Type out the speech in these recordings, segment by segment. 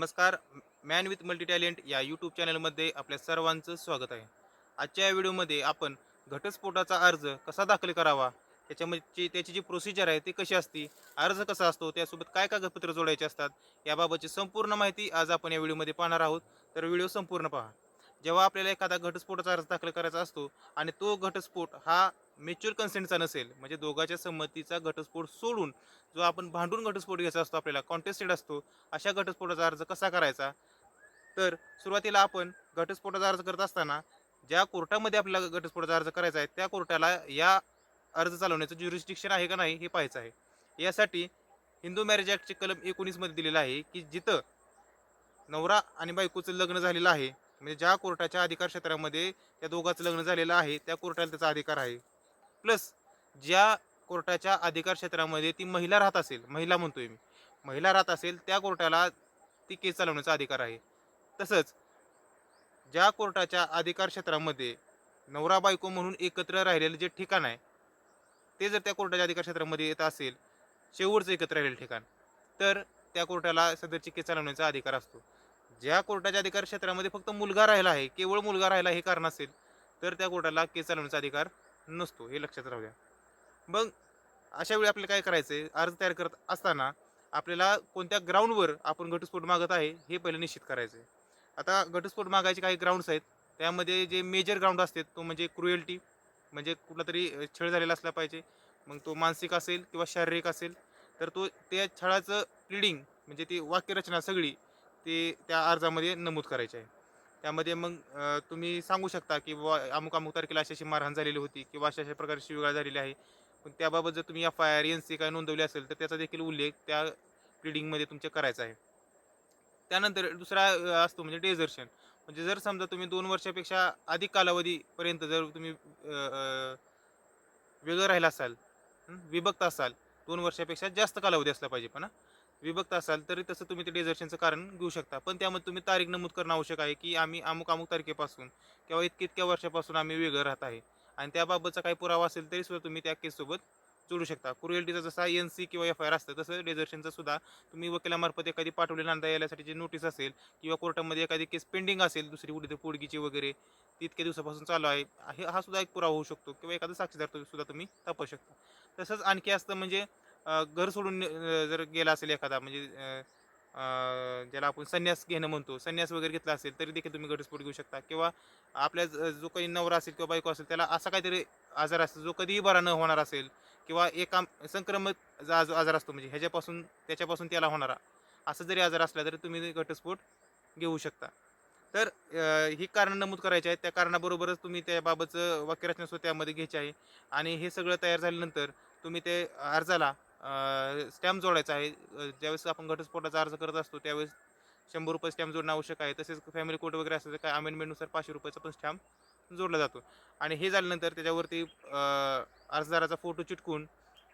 नमस्कार man with multi talent या YouTube चॅनलमध्ये आपल्या सर्वांचं स्वागत आहे. आजच्या या व्हिडिओमध्ये आपण घटस्फोटाचा अर्ज कसा दाखल करावा त्याच्यामध्ये त्याची जी प्रोसिजर आहे ती कशी असती अर्ज कसा असतो त्यासोबत काय कागदपत्र जोडायचे असतात याबाबतची संपूर्ण माहिती आज आपण या व्हिडिओमध्ये पाहणार आहोत. तर व्हिडिओ संपूर्ण पहा. जेव्हा आपल्याला एखादा घटस्फोटाचा अर्ज दाखल करायचा असतो आणि तो घटस्फोट हा मेच्युअर कन्सेंटचा नसेल म्हणजे दोघांच्या संमतीचा घटस्फोट सोडून जो आपण भांडून घटस्फोट घ्यायचा असतो आपल्याला कॉन्टेस्टेड असतो अशा घटस्फोटाचा अर्ज कसा करायचा? तर सुरुवातीला आपण घटस्फोटाचा अर्ज करत असताना ज्या कोर्टामध्ये आपल्याला घटस्फोटाचा अर्ज करायचा आहे त्या कोर्टाला या अर्ज चालवण्याचं ज्युरिस्टिक्शन आहे का नाही हे पाहायचं आहे. यासाठी हिंदू मॅरेज ॲक्टचे कलम एकोणीसमध्ये दिलेलं आहे की जिथं नवरा आणि बायकोचं लग्न झालेलं आहे म्हणजे ज्या कोर्टाच्या अधिकार क्षेत्रामध्ये त्या दोघांचं लग्न झालेलं आहे त्या कोर्टाला त्याचा अधिकार आहे. प्लस ज्या कोर्टाच्या अधिकार क्षेत्रामध्ये ती महिला राहत असेल महिला म्हणतोय मी महिला राहत असेल त्या कोर्टाला ती केस चालवण्याचा अधिकार आहे. तसंच ज्या कोर्टाच्या अधिकार क्षेत्रामध्ये नवरा बायको म्हणून एकत्र राहिलेलं जे ठिकाण आहे ते जर त्या कोर्टाच्या अधिकार क्षेत्रामध्ये येत असेल शेवटचं एकत्र राहिलेलं ठिकाण तर त्या कोर्टाला सदरची केस चालवण्याचा अधिकार असतो. ज्या कोर्टाच्या अधिकार क्षेत्रामध्ये फक्त मुलगा राहिला आहे केवळ मुलगा राहिला हे कारण असेल तर त्या कोर्टाला केस चालवण्याचा अधिकार नसतो हे लक्षात राहू द्या. मग अशा वेळी आपल्याला काय करायचं आहे अर्ज तयार करत असताना आपल्याला कोणत्या ग्राउंडवर आपण घटस्फोट मागत आहे हे पहिले निश्चित करायचं आहे आता घटस्फोट मागायचे काही ग्राउंड्स आहेत त्यामध्ये जे मेजर ग्राउंड असते तो म्हणजे क्रुएल्टी म्हणजे कुठला तरी छळ झालेला असला पाहिजे मग तो मानसिक असेल किंवा शारीरिक असेल तर तो त्या छळाचं प्लिडिंग म्हणजे ती वाक्यरचना सगळी ते त्या अर्जामध्ये नमूद करायचे आहे. त्यामध्ये मग तुम्ही सांगू शकता की बुवा अमुक अमुक तारखेला अशी अशी मारहाण झालेली होती किंवा अशा अशा प्रकारची शिवगाळ झालेली आहे. पण त्याबाबत जर तुम्ही F I R N C काय नोंदवली असेल तर त्याचा देखील उल्लेख त्या प्लिडिंगमध्ये तुमच्या करायचा आहे. त्यानंतर दुसरा असतो म्हणजे डेझर्शन म्हणजे जर समजा तुम्ही दोन वर्षापेक्षा अधिक कालावधीपर्यंत जर तुम्ही वेगळं राहिला असाल विभक्त असाल दोन वर्षापेक्षा जास्त कालावधी असला पाहिजे पण विभक्त असाल तरी तसं तुम्ही ते डेझर्शनचं कारण घेऊ शकता. पण त्यामध्ये तुम्ही तारीख नमूद करणं आवश्यक आहे की आम्ही अमुक अमुक तारखेपासून किंवा इतक्या इतक्या वर्षापासून आम्ही वेगळं राहत आहे. आणि त्याबाबतचा काही पुरावा असेल तरी सुद्धा तुम्ही त्या केससोबत जोडू शकता. क्रुएल्टीचा जसा एन सी किंवा एफ आय आर असतं तसं डेझर्शनचं सुद्धा तुम्ही वकिलामार्फत एखादी पाठवली नांदा यासाठी जी नोटीस असेल किंवा कोर्टामध्ये एखादी केस पेंडिंग असेल दुसरी कुठे पोडगीची वगैरे ती इतक्या दिवसापासून चालू आहे. हे हा सुद्धा एक पुरावा होऊ शकतो किंवा एखादा साक्षीदार सुद्धा तुम्ही तपासू शकता. तसंच आणखी असतं म्हणजे घर सोडून जर गेला असेल एखादा म्हणजे ज्याला आपण संन्यास घेणं म्हणतो संन्यास वगैरे घेतला असेल तरी देखील तुम्ही घटस्फोट घेऊ शकता. किंवा आपल्या जो काही नवरा असेल किंवा बायको असेल त्याला असा काहीतरी आजार असेल जो कधीही बरा न होणार असेल किंवा एका संक्रमित जा- जो आजार असतो म्हणजे ह्याच्यापासून त्याच्यापासून त्याला होणारा असं जरी आजार असला तरी तुम्ही घटस्फोट घेऊ शकता. तर ही कारण नमूद करायची आहेत. त्या कारणाबरोबरच तुम्ही त्याबाबतचं वाक्यरचना स्वतःमध्ये त्यामध्ये घ्यायची आहे. आणि हे सगळं तयार झाल्यानंतर तुम्ही ते अर्जाला स्टॅम्प जोडायचा आहे. ज्यावेळेस आपण घटस्फोटाचा अर्ज करत असतो त्यावेळेस शंभर रुपये स्टॅम्प जोडणं आवश्यक आहे. तसेच फॅमिली कोर्ट वगैरे असेल तर काय अमेंडमेंटनुसार पाचशे रुपयाचा पण स्टॅम्प जोडला जातो. आणि हे झाल्यानंतर त्याच्यावरती अर्जदाराचा फोटो चिटकून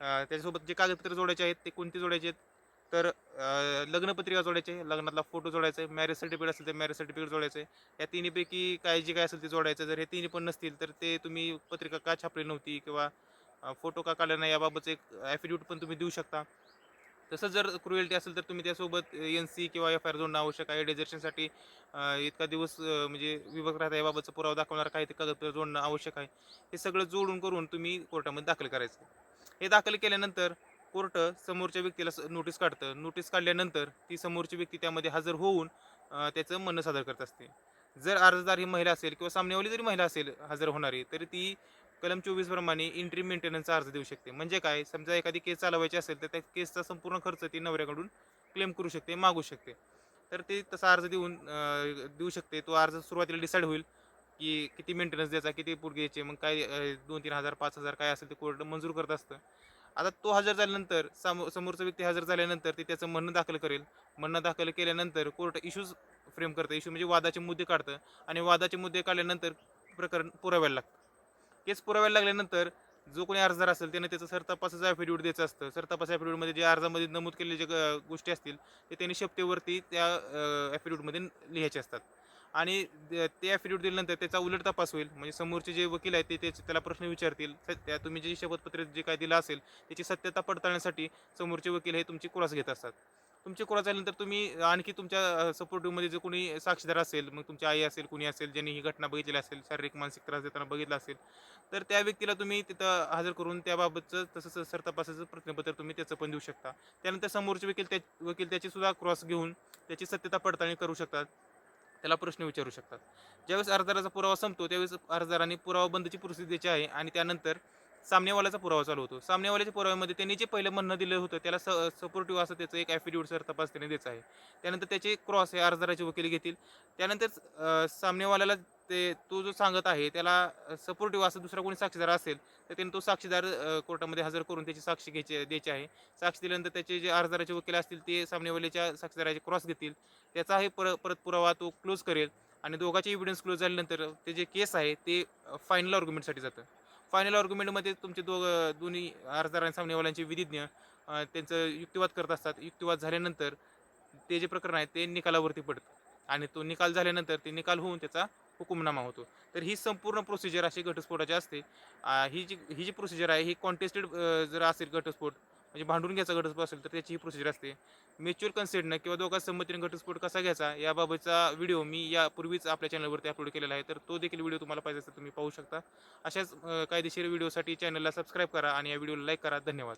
त्याच्यासोबत जे कागदपत्र जोडायचे आहेत ते कोणते जोडायचे आहेत? तर लग्नपत्रिका जोडायचे आहे. लग्नातला फोटो जोडायचा आहे. मॅरेज सर्टिफिकेट असेल तर मॅरेज सर्टिफिकेट जोडायचं आहे. या तिन्हीपैकी काय जे काय असेल ते जोडायचं जर हे तिन्ही पण नसतील तर ते तुम्ही पत्रिका का छापली नव्हती किंवा फोटो का काढला नाही याबाबतचं एक ॲफिडेविट पण तुम्ही देऊ शकता. तसंच जर क्रुएल्टी असेल तर तुम्ही त्यासोबत एन सी किंवा एफ आय आर जोडणं आवश्यक आहे. डेझर्शनसाठी इतका दिवस म्हणजे विभाग राहता याबाबतचा पुरावा दाखवणार काय ते कागदपत्र जोडणं आवश्यक आहे. हे सगळं जोडून करून तुम्ही कोर्टामध्ये दाखल करायचं. हे दाखल केल्यानंतर कोर्ट समोरच्या व्यक्तीला नोटीस काढतं. नोटीस काढल्यानंतर ती समोरची व्यक्ती त्यामध्ये हजर होऊन त्याचं म्हणणं सादर करत असते. जर अर्जदार ही महिला असेल किंवा सामनेवाली जरी महिला असेल हजर होणारी तरी ती कलम चोवीस प्रमाणे इंट्री मेंटेनन्सचा अर्ज देऊ शकते. म्हणजे काय? समजा एखादी केस चालवायची असेल तर त्या केसचा संपूर्ण खर्च ती नवऱ्याकडून क्लेम करू शकते मागू शकते. तर ते तसा अर्ज देऊन देऊ शकते. तो अर्ज सुरुवातीला डिसाईड होईल की किती मेंटेनन्स द्यायचा किती पूर घ्यायचे मग काय दोन तीन हजार पाच हजार काय असेल ते कोर्ट मंजूर करत असतं. आता तो हजर झाल्यानंतर समो समोरचा व्यक्ती हजर झाल्यानंतर ते त्याचं म्हणणं दाखल करेल. म्हणणं दाखल केल्यानंतर कोर्ट इश्यूज फ्रेम करतं. इश्यू म्हणजे वादाचे मुद्दे काढतं. आणि वादाचे मुद्दे काढल्यानंतर प्रकरण पुराव्याला लागतं. केस पुराव्याला लागल्यानंतर जो कोणी अर्जदार असेल त्याने त्याचं सरतपासाचं ॲफिडेविट द्यायचं असतं. सरतापास ॲफिडेविटमध्ये जे अर्जामध्ये नमूद केलेले जे गोष्टी असतील ते त्यांनी शपथेवरती त्या ॲफिडेविटमध्ये लिहायचे असतात. आणि ते ॲफिडेविट दिल्यानंतर त्याचा उलट तपास होईल. म्हणजे समोरचे जे वकील आहेत ते त्याला प्रश्न विचारतील. स- त्या तुम्ही जे शपथपत्र जे काय दिलं असेल त्याची सत्यता पडताळण्यासाठी समोरचे वकील हे तुमची कुरास घेत असतात. तुमची क्रॉस झाल्यानंतर तुम्ही आणखी तुमच्या सपोर्टिव्हमध्ये जे कोणी साक्षीदार असेल मग तुमची आई असेल कुणी असेल ज्यांनी ही घटना बघितलेली असेल शारीरिक मानसिक त्रास देताना बघितला असेल तर त्या व्यक्तीला तुम्ही तिथं हजर करून त्याबाबतचं तसंच सर तपासाचं प्रतिज्ञापत्र तुम्ही त्याचं पण देऊ शकता. त्यानंतर समोरचे वकील त्या वकील त्याची सुद्धा क्रॉस घेऊन त्याची सत्यता पडताळणी करू शकतात. त्याला प्रश्न विचारू शकतात. ज्यावेळेस अर्जदाराचा पुरावा संपतो त्यावेळेस अर्जदाराने पुरावा बंदची परिस्थिती द्यायची आहे आणि त्यानंतर सामनेवाल्याचा पुरावा चालू होतो. सामनेवाल्याच्या पुराव्यामध्ये त्यांनी जे पहिलं म्हणणं दिलं होतं त्याला स सपोर्टिव्ह असं त्याचं एक ॲफिडेविट सर तपास त्याने द्यायचं आहे. त्यानंतर त्याचे क्रॉस हे अर्जदाराचे वकील घेतील. त्यानंतर सामनेवाल्याला ते तो जो सांगत आहे त्याला सपोर्टिव्ह असं दुसरा कोणी साक्षीदार असेल तर त्याने तो साक्षीदार कोर्टामध्ये हजर करून त्याची साक्षी घ्यायची द्यायची आहे. साक्षी दिल्यानंतर त्याचे जे अर्जदाराचे वकील असतील ते सामनेवाल्याच्या साक्षीदाराचे क्रॉस घेतील. त्याचाही पर परत पुरावा तो क्लोज करेल. आणि दोघांचे एव्हिडन्स क्लोज झाल्यानंतर ते जे केस आहे ते फायनल आर्ग्युमेंटसाठी जातं. फायनल आर्ग्युमेंटमध्ये तुमचे दोघं दोन्ही अर्जदार आणि सामनेवाल्यांचे विधिज्ञ त्यांचं युक्तिवाद करत असतात. युक्तिवाद झाल्यानंतर ते जे प्रकरण आहे ते निकालावरती पडतं. आणि तो निकाल झाल्यानंतर ते निकाल होऊन त्याचा हुकुमनामा होतो. तर ही संपूर्ण प्रोसिजर अशी घटस्फोटाची असते. ही जी ही जी प्रोसिजर आहे ही कॉन्टेस्टेड जर असेल घटस्फोट म्हणजे भांडून घ्यायचा घटस्फोट असेल तर त्याची ही प्रोसिजर असते. म्युच्युअल कन्सेंटनं किंवा दोघा संमतीने घटस्फोट कसा घ्यायचा याबाबतचा व्हिडिओ मी यापूर्वीच आपल्या चॅनलवरती अपलोड केलेला आहे. तर तो देखील व्हिडिओ तुम्हाला पाहिजे असेल तर तुम्ही पाहू शकता. अशाच कायदेशीर व्हिडिओसाठी चॅनलला सबस्क्राईब करा आणि या व्हिडिओला लाईक करा. धन्यवाद.